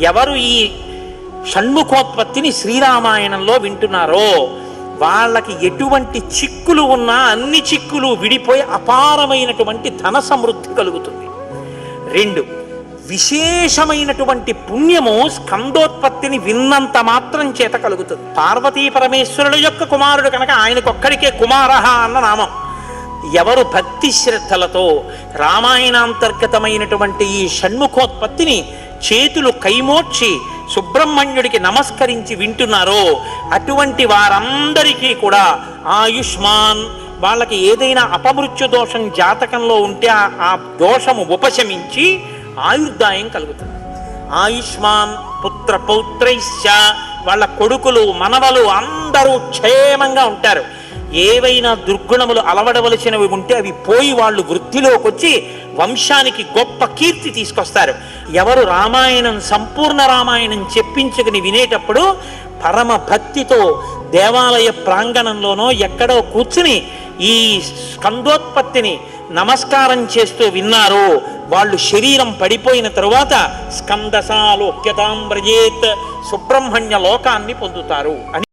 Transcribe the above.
ఎవరు ఈ షణ్ముఖోత్పత్తిని శ్రీరామాయణంలో వింటున్నారో వాళ్ళకి ఎటువంటి చిక్కులు ఉన్నా అన్ని చిక్కులు విడిపోయి అపారమైనటువంటి ధన సమృద్ధి కలుగుతుంది. రెండు విశేషమైనటువంటి పుణ్యము స్కందోత్పత్తిని విన్నంత మాత్రం చేత కలుగుతుంది. పార్వతీ పరమేశ్వరుల యొక్క కుమారుడు కనుక ఆయనకొక్కడికే కుమారహ అన్న నామం. ఎవరు భక్తి శ్రద్ధలతో రామాయణాంతర్గతమైనటువంటి ఈ షణ్ముఖోత్పత్తిని చేతులు కైమోర్చి సుబ్రహ్మణ్యుడికి నమస్కరించి వింటున్నారో అటువంటి వారందరికీ కూడా ఆయుష్మాన్ వాళ్ళకి ఏదైనా అపమృత్యు దోషం జాతకంలో ఉంటే ఆ- దోషము ఉపశమించి ఆయుర్దాయం కలుగుతుంది. ఆయుష్మాన్ పుత్ర పౌత్రైశ్చ వాళ్ళ కొడుకులు మనవలు అందరూ క్షేమంగా ఉంటారు. ఏవైనా దుర్గుణములు అలవడవలసినవి ఉంటే అవి పోయి వాళ్ళు వృద్ధిలోకి వచ్చి వంశానికి గొప్ప కీర్తి తీసుకొస్తారు. ఎవరు రామాయణం సంపూర్ణ రామాయణం చెప్పించుకుని వినేటప్పుడు పరమ భక్తితో దేవాలయ ప్రాంగణంలోనో ఎక్కడో కూర్చుని ఈ స్కందోత్పత్తిని నమస్కారం చేస్తూ విన్నారు. వాళ్ళు శరీరం పడిపోయిన తరువాత స్కందసాలోక్యతాంబ్రజేత్ సుబ్రహ్మణ్య లోకాన్ని పొందుతారు అని